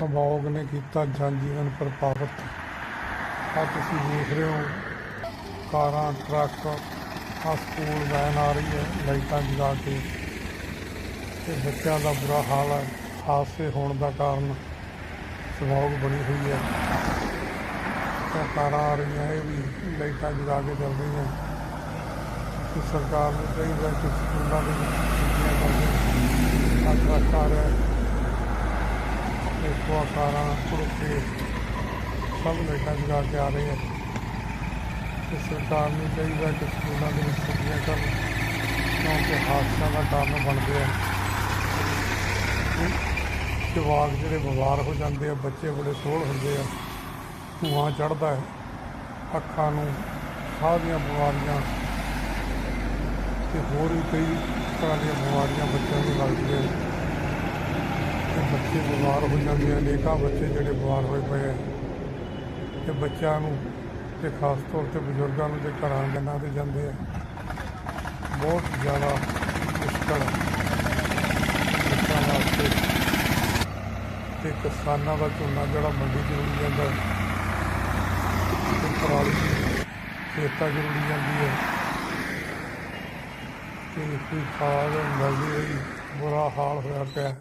ਸੰਭੋਗ ਨੇ ਕੀਤਾ ਜਨ ਜੀਵਨ ਪ੍ਰਭਾਵਿਤ। ਆ ਤੁਸੀਂ ਦੇਖ ਰਹੇ ਹੋ, ਕਾਰਾਂ, ਟਰੱਕ ਆ ਸਕੂਲ, ਵੈਨ ਆ ਰਹੀ ਹੈ, ਲਾਈਟਾਂ ਜਗਾ ਕੇ। ਤੇ ਬੱਚਿਆਂ ਦਾ ਬੁਰਾ ਹਾਲ ਹੈ, ਹਾਦਸੇ ਹੋਣ ਦਾ ਕਾਰਨ ਸਮੋਗ ਬਣੀ ਹੋਈ ਹੈ। ਤੇ ਕਾਰਾਂ ਆ ਰਹੀਆਂ, ਇਹ ਵੀ ਲਾਈਟਾਂ ਜਗਾ ਕੇ ਚੱਲ ਰਹੀਆਂ। ਸਰਕਾਰ ਨੂੰ ਚਾਹੀਦਾ ਕਿ ਸਕੂਲਾਂ ਦੇ ਵਿੱਚ ਛੁੱਟੀਆਂ ਕਰਕੇ ਆ ਟਰੱਕ ਆ ਰਿਹਾ ਹੈ ਦੇਖੋ ਕਾਰਾਂ ਕੁੜਕੇ ਸਭ ਲਾਈਟਾਂ ਜਗਾ ਕੇ ਆ ਰਹੇ ਆ। ਤੇ ਸਰਕਾਰ ਨੂੰ ਚਾਹੀਦਾ ਕਿ ਸਕੂਲਾਂ ਦੇ ਵਿੱਚ ਛੁੱਟੀਆਂ ਕਰਨ ਕਿਉਂਕਿ ਹਾਦਸਿਆਂ ਦਾ ਕਾਰਨ ਬਣਦੇ ਆ। ਜਵਾਕ ਜਿਹੜੇ ਬਿਮਾਰ ਹੋ ਜਾਂਦੇ ਆ, ਬੱਚੇ ਬੜੇ ਸੋਹਲ ਹੁੰਦੇ ਆ, ਧੂਆਂ ਚੜਦਾ ਹੈ, ਅੱਖਾਂ ਨੂੰ ਸਾਹ ਦੀਆਂ ਬਿਮਾਰੀਆਂ, ਤੇ ਹੋਰ ਵੀ ਕਈ ਤਰ੍ਹਾਂ ਦੀਆਂ ਬਿਮਾਰੀਆਂ ਬੱਚਿਆਂ ਨੂੰ ਲੱਗਦੀਆਂ ਬੱਚੇ ਬਿਮਾਰ ਹੋ ਜਾਂਦੇ ਆ, ਅਨੇਕਾਂ ਬੱਚੇ ਜਿਹੜੇ ਬਿਮਾਰ ਹੋਏ ਪਏ ਆ। ਤੇ ਬੱਚਿਆਂ ਨੂੰ ਤੇ ਖਾਸ ਤੌਰ ਤੇ ਬਜ਼ੁਰਗਾਂ ਨੂੰ ਤੇ ਘਰਾਂ ਜਨਾਂ ਤੇ ਜਾਂਦੇ ਆ। ਬਹੁਤ ਜ਼ਿਆਦਾ ਮੁਸ਼ਕਲ ਬੱਚਿਆਂ ਵਾਸਤੇ ਤੇ ਕਿਸਾਨਾਂ ਦਾ ਝੋਨਾ ਜਿਹੜਾ ਮੰਡੀ ਜ਼ਰੂਰੀ ਜਾਂਦਾ ਤੇ ਪਰਾਲੀ ਖੇਤਾਂ ਜ਼ਰੂਰੀ ਜਾਂਦੀ ਹੈ। ਤੇ ਕੋਈ ਖਾਦ ਮਿਲਦੀ ਰਹੀ ਬੁਰਾ ਹਾਲ ਹੋਇਆ ਪਿਆ।